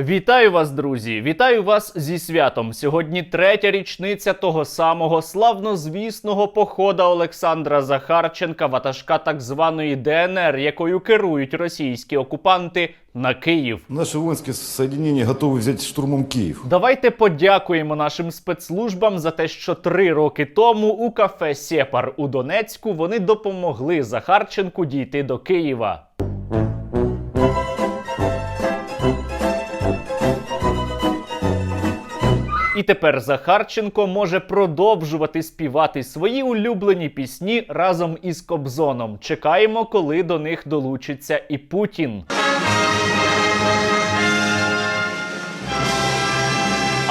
Вітаю вас, друзі! Вітаю вас зі святом. Сьогодні третя річниця того самого славнозвісного похода Олександра Захарченка, ватажка так званої ДНР, якою керують російські окупанти на Київ. Наши воинские соединения готовы взять штурмом Киев. Давайте подякуємо нашим спецслужбам за те, що три роки тому у кафе Сєпар у Донецьку вони допомогли Захарченку дійти до Києва. І тепер Захарченко може продовжувати співати свої улюблені пісні разом із Кобзоном. Чекаємо, коли до них долучиться і Путін.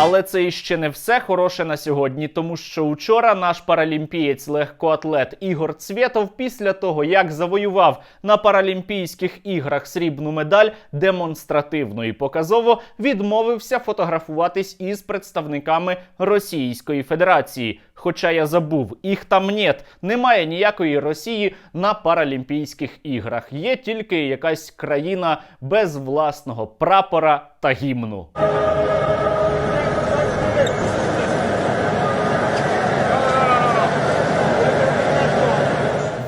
Але це іще не все хороше на сьогодні, тому що учора наш паралімпієць легкоатлет Ігор Цвєтов, після того як завоював на Паралімпійських іграх срібну медаль, демонстративно і показово відмовився фотографуватись із представниками Російської Федерації. Хоча я забув, їх там нет, немає ніякої Росії на Паралімпійських іграх. Є тільки якась країна без власного прапора та гімну.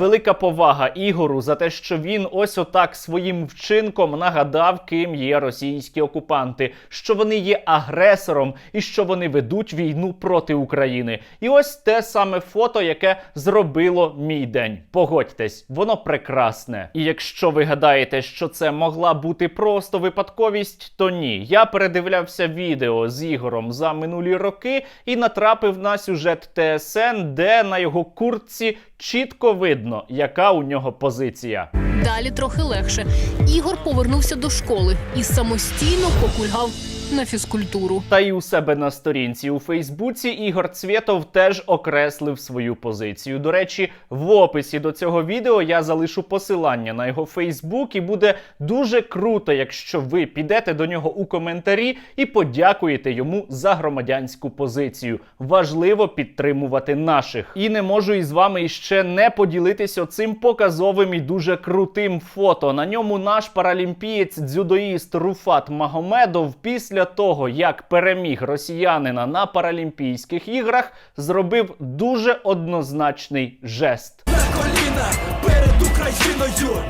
Велика повага Ігору за те, що він ось отак своїм вчинком нагадав, ким є російські окупанти, що вони є агресором і що вони ведуть війну проти України. І ось те саме фото, яке зробило мій день. Погодьтесь, воно прекрасне. І якщо ви гадаєте, що це могла бути просто випадковість, то ні. Я передивлявся відео з Ігором за минулі роки і натрапив на сюжет ТСН, де на його куртці чітко видно, яка у нього позиція. Далі трохи легше. Ігор повернувся до школи і самостійно покульгав на фізкультуру. Та й у себе на сторінці у Фейсбуці Ігор Цвєтов теж окреслив свою позицію. До речі, в описі до цього відео я залишу посилання на його Фейсбук, і буде дуже круто, якщо ви підете до нього у коментарі і подякуєте йому за громадянську позицію. Важливо підтримувати наших. І не можу із вами іще не поділитися оцим показовим і дуже крутим фото. На ньому наш паралімпієць дзюдоїст Руфат Магомедов після того, як переміг росіянина на Паралімпійських іграх, зробив дуже однозначний жест. коліна перед Україною.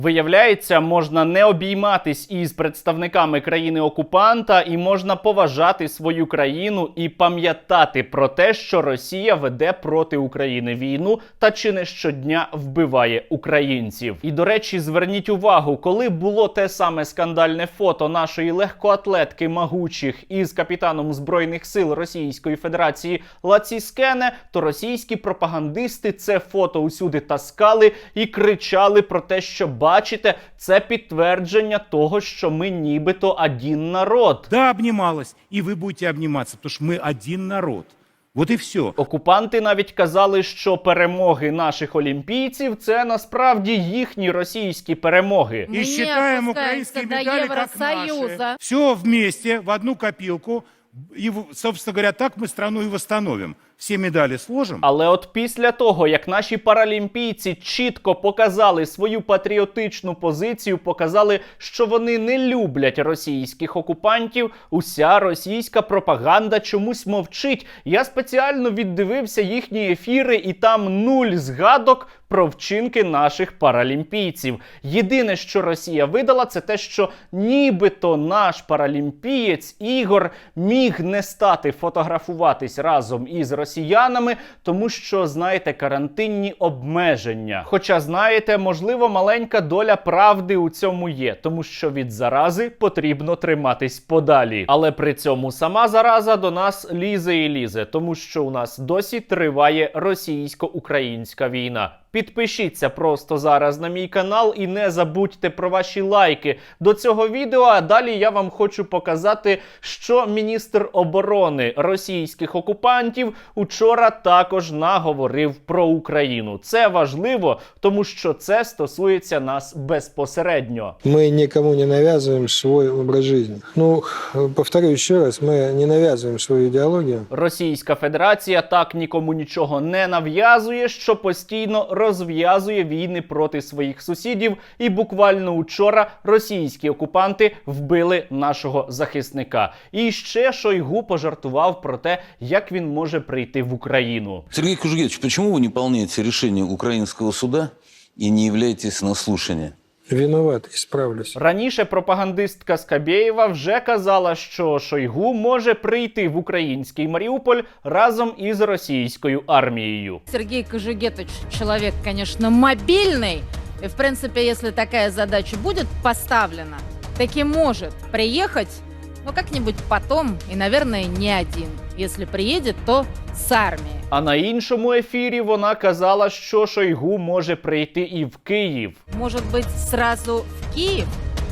Виявляється, можна не обійматись із представниками країни-окупанта, і можна поважати свою країну і пам'ятати про те, що Росія веде проти України війну та чи не щодня вбиває українців. І до речі, зверніть увагу, коли було те саме скандальне фото нашої легкоатлетки Магучих із капітаном збройних сил Російської Федерації Лаціскене, то російські пропагандисти це фото усюди таскали і кричали про те, що бачите, це підтвердження того, що ми нібито один народ. Да, обнималась. И вы будете обниматься, потому что мы один народ. Вот и все. Окупанти навіть казали, що перемоги наших олімпійців це насправді їхні російські перемоги. И Не считаем опускаемся украинские до медали как Евросоюза. наши. Все вместе, в одну копилку. И, в- собственно говоря, так мы страну и восстановим. Все медали сложим. Але от після того, як наші паралімпійці чітко показали свою патріотичну позицію, показали, що вони не люблять російських окупантів, уся російська пропаганда чомусь мовчить. Я спеціально віддивився їхні ефіри, і там нуль згадок про вчинки наших паралімпійців. Єдине, що Росія видала, це те, що нібито наш паралімпієць Ігор міг не стати фотографуватись разом із росіянами, тому що, знаєте, карантинні обмеження. Хоча, знаєте, можливо, маленька доля правди у цьому є, тому що від зарази потрібно триматись подалі. Але при цьому сама зараза до нас лізе і лізе, тому що у нас досі триває російсько-українська війна. Підпишіться просто зараз на мій канал і не забудьте про ваші лайки до цього відео. А далі я вам хочу показати, що міністр оборони російських окупантів учора також наговорив про Україну. Це важливо, тому що це стосується нас безпосередньо. Мы никому не навязываем свой образ жизни. Ну, повторю еще раз, мы не навязываем свою идеологию. Російська Федерація так нікому нічого не нав'язує, що постійно розв'язує війни проти своїх сусідів. І буквально учора російські окупанти вбили нашого захисника. І ще Шойгу пожартував про те, як він може прийти в Україну. Сергій Кужугевич, чому ви не виконуєте рішення українського суда і не являєтесь на слушание? Виноват, исправлюсь. Раніше пропагандистка Скабєєва вже казала, що Шойгу може прийти в український Маріуполь разом із російською армією. Сергей Кожугетович человек, конечно, мобильный. И, в принципе, если такая задача будет поставлена, таки может приехать, но как-нибудь потом, и, наверное, не один. Если приедет, то с армией. А на іншому ефірі вона казала, що Шойгу може прийти і в Київ. Может быть, сразу в Киев?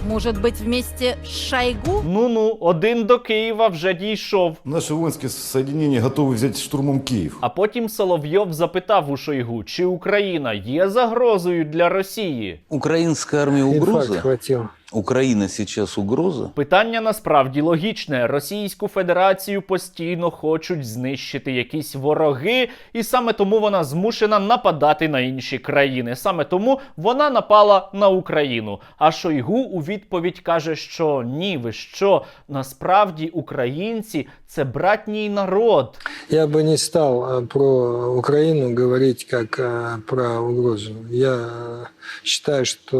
Может быть, вместе с Шойгу? Ну ну, один до Києва вже дійшов. Наши воинские соединения готовы взять штурмом Киев. А потім Соловйов запитав у Шойгу, чи Україна є загрозою для Росії. Украинская армия Инфаркт угроза? хватил. Украина сейчас угроза? Питання насправді логічне. Російську Федерацію постійно хочуть знищити якісь вороги, і саме тому вона змушена нападати на інші країни. Саме тому вона напала на Україну. А Шойгу у відповідь каже, що ні, ви що, насправді українці це братній народ. Я бы не стал э, про Украину говорить как э, про угрозу. Я э, считаю, что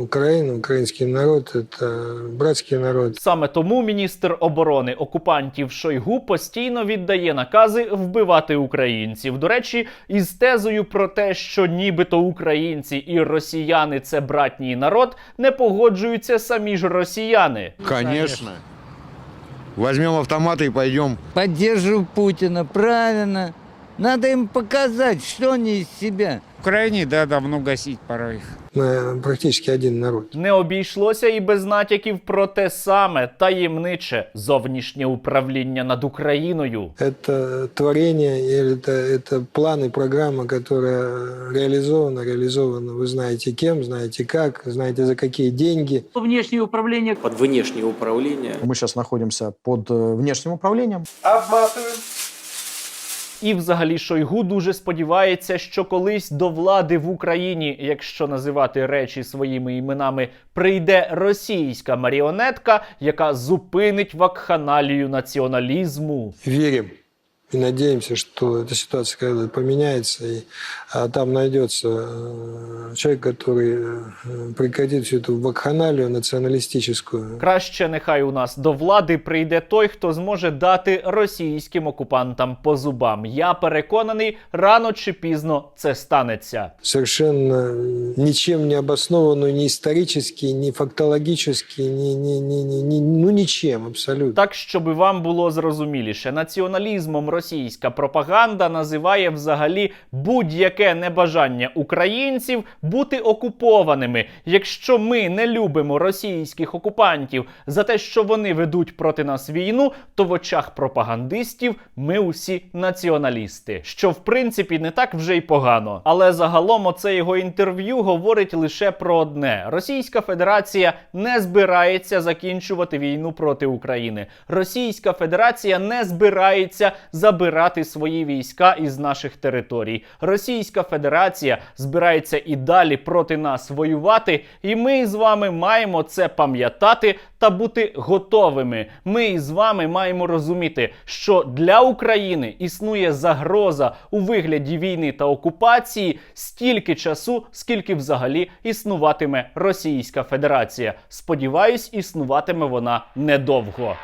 Украина, украинский народ – это братский народ. Саме тому міністр оборони окупантів Шойгу постійно віддає накази вбивати українців. До речі, із тезою про те, що нібито українці і росіяни це братній народ, не погоджуються самі ж росіяни. Конечно. Возьмем автоматы и пойдем. Поддерживаю Путина, правильно. Надо им показать, что они из себя. В Украине, да, давно гасить пора их. Мы практически один народ. Не обійшлося і без натяків про те саме таємниче зовнішнє управління над Україною. Это творение, или это, это план и программа, которая реализована, реализована, вы знаете кем, знаете как, знаете за какие деньги. внешнее управление. Под внешнее управление. Мы сейчас находимся под э, внешним управлением. І взагалі Шойгу дуже сподівається, що колись до влади в Україні, якщо називати речі своїми іменами, прийде російська маріонетка, яка зупинить вакханалію націоналізму. Верим и надеемся, что эта ситуация когда поменяется, и а, там найдется э, человек, который э, прекратит всю эту вакханалию националистическую. Краще нехай у нас до влади прийде той, хто зможе дати російським окупантам по зубам. Я переконаний, рано чи пізно це станеться. совершенно ничем не обоснованную ни исторически, ни фактологически, ни, ни, ни, ни, ни- ну ничем абсолютно. Так, щоб вам було зрозуміліше, націоналізмом російська пропаганда називає взагалі будь-яке небажання українців бути окупованими. Якщо ми не любимо російських окупантів за те, що вони ведуть проти нас війну, то в очах пропагандистів ми усі націоналісти, що в принципі не так вже й погано. Але загалом оце його інтерв'ю говорить лише про одне: Російська Федерація не збирається закінчувати війну проти України. Російська Федерація не збирається забирати свої війська із наших територій. Російська Федерація збирається і далі проти нас воювати, і ми з вами маємо це пам'ятати та бути готовими. Ми з вами маємо розуміти, що для України існує загроза у вигляді війни та окупації стільки часу, скільки взагалі існуватиме Російська Федерація. Сподіваюсь, існуватиме вона недовго.